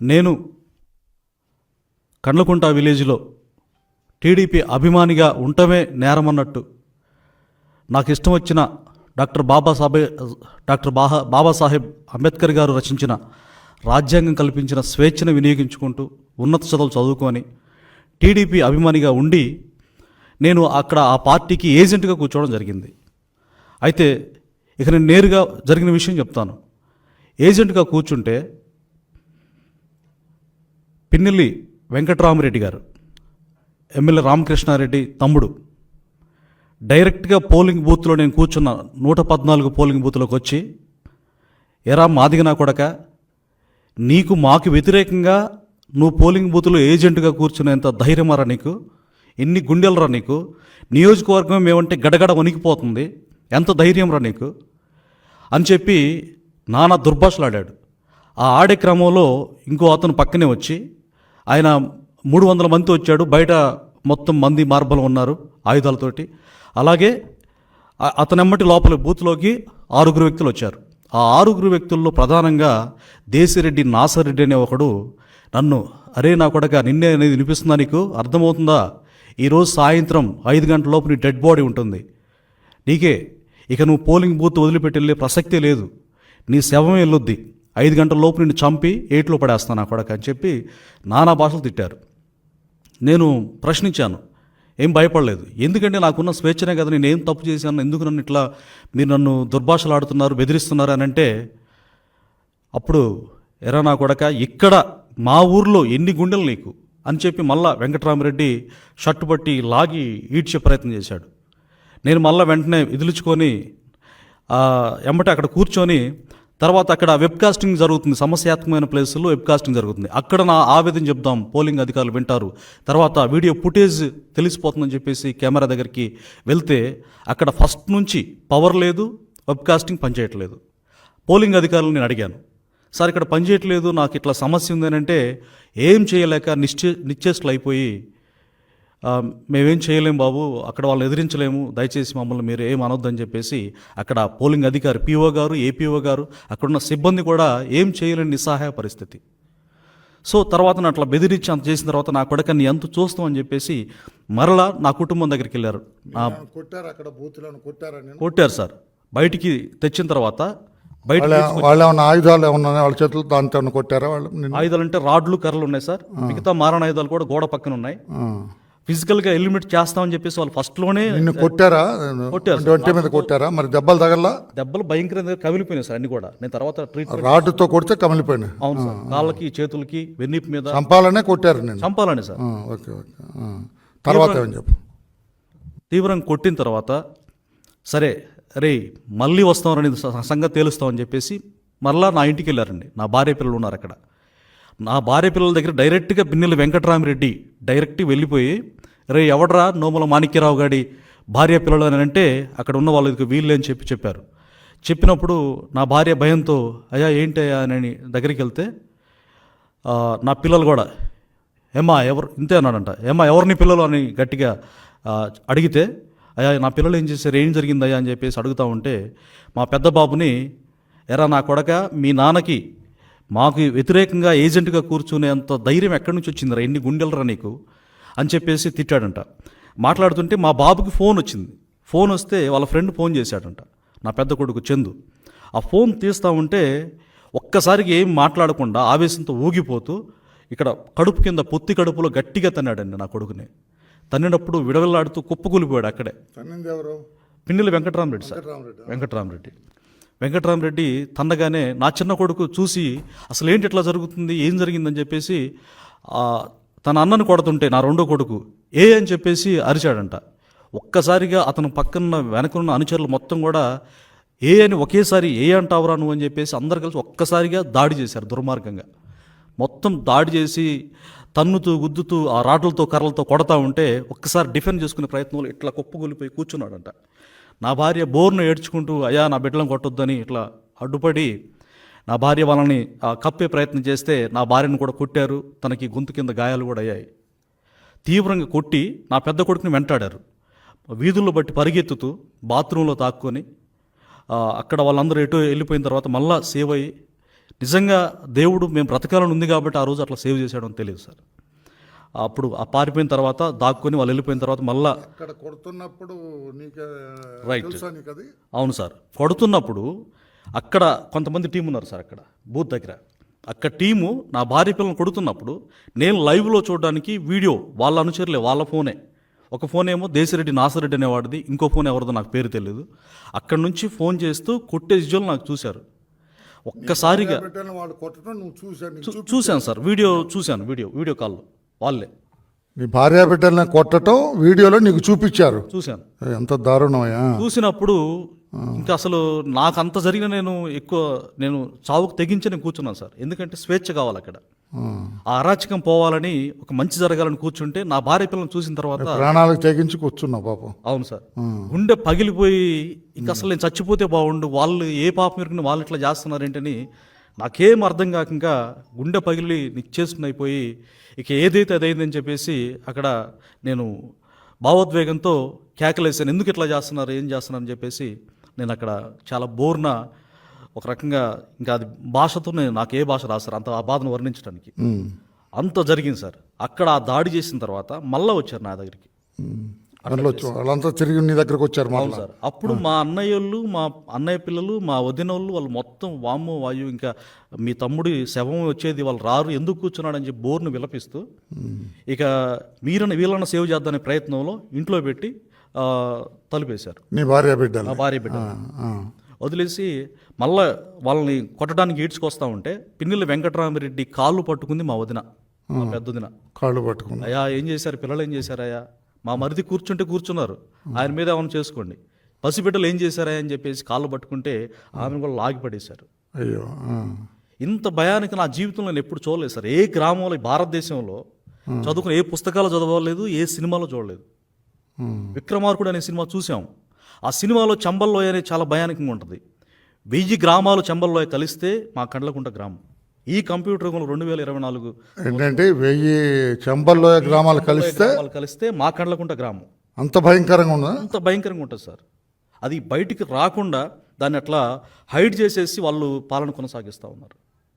నేను కండ్లకుంట విలేజ్లో టీడీపీ అభిమానిగా ఉండటమే నేరమన్నట్టు నాకు ఇష్టం వచ్చిన డాక్టర్ బాబాసాహెబ్ డాక్టర్ బాహా బాబాసాహెబ్ అంబేద్కర్ గారు రచించిన రాజ్యాంగం కల్పించిన స్వేచ్ఛను వినియోగించుకుంటూ ఉన్నత చదువులు చదువుకొని టీడీపీ అభిమానిగా ఉండి నేను అక్కడ ఆ పార్టీకి ఏజెంట్గా కూర్చోవడం జరిగింది. అయితే ఇక నేను నేరుగా జరిగిన విషయం చెప్తాను. ఏజెంట్గా కూర్చుంటే పిన్నెల్లి వెంకట్రామరెడ్డి గారు ఎమ్మెల్యే రామకృష్ణారెడ్డి తమ్ముడు. డైరెక్ట్గా పోలింగ్ బూత్లో నేను కూర్చున్న నూట పద్నాలుగు పోలింగ్ బూత్లోకి వచ్చి ఎరా మాదిగ నా కొడక నీకు మాకు వ్యతిరేకంగా నువ్వు పోలింగ్ బూత్లో ఏజెంట్గా కూర్చునేంత ధైర్యమరా నీకు ఎన్ని గుండెలరా నీకు నియోజకవర్గం మేమంటే గడగడ వణికిపోతుంది ఎంత ధైర్యంరా నీకు? అని చెప్పి నానా దుర్భాషలాడాడు. ఆ ఆడే క్రమంలో ఇంకో అతను పక్కనే వచ్చి ఆయన మూడు వందల మంది వచ్చాడు. బయట మొత్తం మంది మార్బలం ఉన్నారు ఆయుధాలతోటి. అలాగే అతనెమ్మటి లోపల బూత్లోకి ఆరుగురు వ్యక్తులు వచ్చారు. ఆ ఆరుగురు వ్యక్తుల్లో ప్రధానంగా దేశిరెడ్డి నాసరెడ్డి అనే ఒకడు నన్ను అరే నా కొడక నిన్నే అనేది వినిపిస్తుందా నీకు? అర్థమవుతుందా? ఈరోజు సాయంత్రం ఐదు గంటల లోపు నీ డెడ్ బాడీ ఉంటుంది. నీకే ఇక నువ్వు పోలింగ్ బూత్ వదిలిపెట్టి వెళ్ళే ప్రసక్తే లేదు. నీ శవం వెళ్ళొద్ది ఐదు గంటల లోపు నిన్ను చంపి ఏట్లో పడేస్తాను నా కొడక అని చెప్పి నానా భాషలు తిట్టారు. నేను ప్రశ్నించాను ఏం భయపడలేదు? ఎందుకంటే నాకున్న స్వేచ్ఛనే కదా నేను ఏం తప్పు చేశాను? ఎందుకు నన్ను ఇట్లా మీరు నన్ను దుర్భాషలాడుతున్నారు బెదిరిస్తున్నారు? అని అంటే అప్పుడు ఎరా నా కొడక ఇక్కడ మా ఊర్లో ఎన్ని గుండెలు నీకు? అని చెప్పి మళ్ళా వెంకటరామరెడ్డి షర్టు పట్టి లాగి ఈడ్చే ప్రయత్నం చేశాడు. నేను మళ్ళా వెంటనే విదిలించుకొని ఆ, అక్కడ కూర్చొని తర్వాత అక్కడ వెబ్ కాస్టింగ్ జరుగుతుంది. సమస్యాత్మకమైన ప్లేసుల్లో వెబ్ కాస్టింగ్ జరుగుతుంది. అక్కడ నా ఆవేదన చెప్దాం. పోలింగ్ అధికారులు వింటారు. తర్వాత వీడియో ఫుటేజ్ తెలిసిపోతుందని చెప్పేసి కెమెరా దగ్గరికి వెళ్తే అక్కడ ఫస్ట్ నుంచి పవర్ లేదు వెబ్ కాస్టింగ్ పనిచేయట్లేదు. పోలింగ్ అధికారులు నేను అడిగాను. సార్ ఇక్కడ పనిచేయట్లేదు నాకు ఇట్లా సమస్య ఉందని అంటే ఏం చేయలేక నిశ్చే నిశ్చేష్లు అయిపోయి మేమేం చేయలేము బాబు అక్కడ వాళ్ళని ఎదిరించలేము. దయచేసి మమ్మల్ని మీరు ఏం అనొద్దని చెప్పేసి అక్కడ పోలింగ్ అధికారి పీఓ గారు ఏపీఓ గారు అక్కడున్న సిబ్బంది కూడా ఏం చేయలేని నిస్సహాయ పరిస్థితి. సో తర్వాత అట్లా బెదిరించి అంత చేసిన తర్వాత నా కొడుకు నీ ఎంత చూస్తాం అని చెప్పేసి మరలా నా కుటుంబం దగ్గరికి వెళ్ళారు. నా కొట్టారు అక్కడ బూత్లను? కొట్టారా నేను కొట్టారు సార్. బయటికి తెచ్చిన తర్వాత బయట వాళ్ళ వాళ్ళు ఏమన్నా ఆయుధాలు ఏమన్నా వాళ్ళ చేతులు దాంతో కొట్టారా వాళ్ళు? ఆయుధాలు అంటే రాడ్లు కర్రలు ఉన్నాయి సార్. మిగతా మారణ ఆయుధాలు కూడా గోడ పక్కన ఉన్నాయి. ఫిజికల్గా ఎలిమినేట్ చేస్తామని చెప్పేసి వాళ్ళు ఫస్ట్లోనే నిన్ను కొట్టారా? కొట్టారు. ఒంటి మీద కొట్టారా? మరి దెబ్బలు తగల్లా? దెబ్బలు భయంకరంగా కమిలిపోయినాయి సార్ అన్ని కూడా. నేను తర్వాత ట్రీట్మెంట్ రాడ్డుతో కొడితే కమిలిపోయినాయి. అవును సార్. కాళ్ళకి చేతులకి వెన్నీపు మీద. చంపాలనే కొట్టారు నేను చంపాలని సార్. Okay okay. తర్వాత ఏమని చెప్పు? తీవ్రంగా కొట్టిన తర్వాత సరే రే మళ్ళీ వస్తామని సంగతి తేలుస్తామని చెప్పేసి మరలా నా ఇంటికి వెళ్ళారండి. నా భార్య పిల్లలు ఉన్నారు అక్కడ. నా భార్య పిల్లల దగ్గర డైరెక్ట్గా బిన్నెల వెంకటరామిరెడ్డి డైరెక్ట్ వెళ్ళిపోయి రే ఎవడరా? నోముల మాణిక్యరావు గాడి భార్య పిల్లలు అని అంటే అక్కడ ఉన్న వాళ్ళకి వీళ్ళే అని చెప్పి చెప్పారు. చెప్పినప్పుడు నా భార్య భయంతో అయ్యా ఏంటయ్యా అని దగ్గరికి వెళ్తే నా పిల్లలు కూడా ఏమ్మా ఎవరు? ఇంతే అన్నాడంట. ఏమా ఎవరిని పిల్లలు? అని గట్టిగా అడిగితే అయ్యా నా పిల్లలు ఏం చేశారు? ఏం జరిగిందయ్యా? అని చెప్పేసి అడుగుతా ఉంటే మా పెద్ద బాబుని ఎరా నా కొడక మీ నాన్నకి మాకు వ్యతిరేకంగా ఏజెంట్గా కూర్చునేంత ధైర్యం ఎక్కడి నుంచి వచ్చిందిరా? ఎన్ని గుండెలరా నీకు? అని చెప్పేసి తిట్టాడంట. మాట్లాడుతుంటే మా బాబుకి ఫోన్ వచ్చింది. ఫోన్ వస్తే వాళ్ళ ఫ్రెండ్ ఫోన్ చేశాడంట. నా పెద్ద కొడుకు చందు. ఆ ఫోన్ తీస్తా ఉంటే ఒక్కసారికి ఏం మాట్లాడకుండా ఆవేశంతో ఊగిపోతూ ఇక్కడ కడుపు కింద పొత్తి కడుపులో గట్టిగా తన్నాడండి నా కొడుకుని. తన్నినప్పుడు విడవెల్లాడుతూ కుప్పకూలిపోయాడు అక్కడే. పిన్నెల వెంకటరామరెడ్డి సార్. వెంకటరామరెడ్డి. వెంకటరామరెడ్డి. వెంకటరామరెడ్డి తన్నగానే నా చిన్న కొడుకు చూసి అసలు ఏంటి ఇట్లా జరుగుతుంది? ఏం జరిగిందని చెప్పేసి తన అన్నను కొడుతుంటే నా రెండో కొడుకు ఏ అని చెప్పేసి అరిచాడంట. ఒక్కసారిగా అతను పక్కన వెనకనున్న అనుచరులు మొత్తం కూడా ఏ అని ఒకేసారి ఏ అంటావురా నువ్వు అని చెప్పేసి అందరు కలిసి ఒక్కసారిగా దాడి చేశారు దుర్మార్గంగా. మొత్తం దాడి చేసి తన్నుతూ గుద్దుతూ ఆ రాడ్లతో కర్రలతో కొడతా ఉంటే ఒక్కసారి డిఫెండ్ చేసుకునే ప్రయత్నంలో ఇట్లా కుప్పగొలిపోయి కూర్చున్నాడంట. నా భార్య బోర్ను ఏడ్చుకుంటూ అయ్యా నా బిడ్డలను కొట్టొద్దని ఇట్లా అడ్డుపడి నా భార్య వాళ్ళని కప్పే ప్రయత్నం చేస్తే నా భార్యను కూడా కొట్టారు. తనకి గొంతు కింద గాయాలు కూడా అయ్యాయి. తీవ్రంగా కొట్టి నా పెద్ద కొడుకుని వెంటాడారు. వీధుల్లో బట్టి పరిగెత్తుతూ బాత్రూంలో తాక్కొని అక్కడ వాళ్ళందరూ ఎటు వెళ్ళిపోయిన తర్వాత మళ్ళా సేవ్ అయ్యి నిజంగా దేవుడు మేము బ్రతకాలని ఉంది కాబట్టి ఆ రోజు అట్లా సేవ్ చేశాడని తెలియదు సార్. అప్పుడు ఆ పారిపోయిన తర్వాత దాక్కుని వాళ్ళు వెళ్ళిపోయిన తర్వాత మళ్ళా అక్కడ కొడుతున్నప్పుడు అది అవును సార్. కొడుతున్నప్పుడు అక్కడ కొంతమంది టీం ఉన్నారు సార్ అక్కడ బూత్ దగ్గర. అక్కడ టీము నా భార్య పిల్లలు కొడుతున్నప్పుడు నేను లైవ్లో చూడడానికి వీడియో వాళ్ళ అనుచరులే వాళ్ళ ఫోనే. ఒక ఫోన్ ఏమో దేశరెడ్డి నాసరెడ్డి అనేవాడిది ఇంకో ఫోన్ ఎవరిదో నాకు పేరు తెలియదు అక్కడ నుంచి ఫోన్ చేస్తూ కొట్టే విజువల్ నాకు చూశారు. ఒక్కసారిగా చూశాను సార్ వీడియో చూశాను వీడియో వీడియో కాల్లో వాళ్ళే. నీ భార్య బిడ్డలను కొట్టడం వీడియోలో నీకు చూపించారు. చూశాను. ఎంత దారుణమయ్యా చూసినప్పుడు ఇంకా అసలు నాకు అంత జరిగిన నేను ఎక్కువ నేను చావుకు తెగించి నేను కూర్చున్నాను సార్. ఎందుకంటే స్వేచ్ఛ కావాలి అక్కడ. ఆ. అరాచకం పోవాలని ఒక మంచి జరగాలని కూర్చుంటే నా భార్య పిల్లలను చూసిన తర్వాత ప్రాణాలకు తెగించి కూర్చున్నావు పాపం. అవును సార్. గుండె పగిలిపోయి ఇంకా అసలు నేను చచ్చిపోతే బాగుండు వాళ్ళు ఏ పాప మీరుకుని వాళ్ళు ఇట్లా చేస్తున్నారేంటని నాకేం అర్థం కాక ఇంకా గుండె పగిలి నిచ్చేస్తున్న అయిపోయి ఇక ఏదైతే అదైందని చెప్పేసి అక్కడ నేను భావోద్వేగంతో కేకలేసాను ఎందుకు ఇట్లా చేస్తున్నారు ఏం చేస్తున్నారు అని చెప్పేసి నేను అక్కడ చాలా బోర్న ఒక రకంగా ఇంకా అది భాషతో నేను నాకు ఏ భాష రాస్తారు అంత ఆ బాధను వర్ణించడానికి. అంత జరిగింది సార్. అక్కడ ఆ దాడి చేసిన తర్వాత మళ్ళీ వచ్చారు నా దగ్గరికి. వాళ్ళంతా తిరిగి నీ దగ్గరకు వచ్చారు అవును సార్. అప్పుడు మా అన్నయ్యోళ్ళు మా అన్నయ్య పిల్లలు మా వదినోళ్ళు వాళ్ళు మొత్తం వాము వాయు ఇంకా మీ తమ్ముడి శవం వచ్చేది వాళ్ళు రారు ఎందుకు కూర్చున్నాడని చెప్పి బోర్ను విలపిస్తూ ఇక మీరన్న వీళ్ళన్న సేవ్ చేద్దామనే ప్రయత్నంలో ఇంట్లో పెట్టి తలుపేశారు. నీ భార్య బిడ్డలు. మా భార్య బిడ్డ. వదిలేసి మళ్ళా వాళ్ళని కొట్టడానికి ఈడ్చుకొస్తా ఉంటే పిన్నెల వెంకటరామరెడ్డి కాళ్ళు పట్టుకుంది మా వదిన మా పెద్ద వదిన కాళ్ళు పట్టుకుని అయ్యా ఏం చేశారు? పిల్లలు ఏం చేశారయ్యా? మా మరిది కూర్చుంటే కూర్చున్నారు. ఆయన మీద ఏమైనా చేసుకోండి. పసిబిడ్డలు ఏం చేశారయ్యా అని చెప్పేసి కాళ్ళు పట్టుకుంటే ఆమెను కూడా లాగి పడేశారు. అయ్యో. ఇంత భయానికి నా జీవితంలో నేను ఎప్పుడు చూడలేదు సార్. ఏ గ్రామంలో భారతదేశంలో చదువుకుని ఏ పుస్తకాలు చదవలేదు ఏ సినిమాలో చూడలేదు. విక్రమార్కుడు అనే సినిమా చూసాం ఆ సినిమాలో చంబల్లోయ అనేది చాలా భయానకంగా ఉంటుంది. వెయ్యి గ్రామాలు చంబల్లోయ కలిస్తే మా కండ్లకుంట గ్రామం. ఈ కంప్యూటర్ యుగంలో రెండు వేల ఇరవై నాలుగు ఏంటంటే వెయ్యి చెంబల్లో గ్రామాలు కలిస్తే కలిస్తే మా కండ్లకుంట గ్రామం. అంత భయంకరంగా ఉందా? అంత భయంకరంగా ఉంటుంది సార్. అది బయటికి రాకుండా దాన్ని అట్లా హైడ్ చేసేసి వాళ్ళు పాలన కొనసాగిస్తూ ఉన్నారు.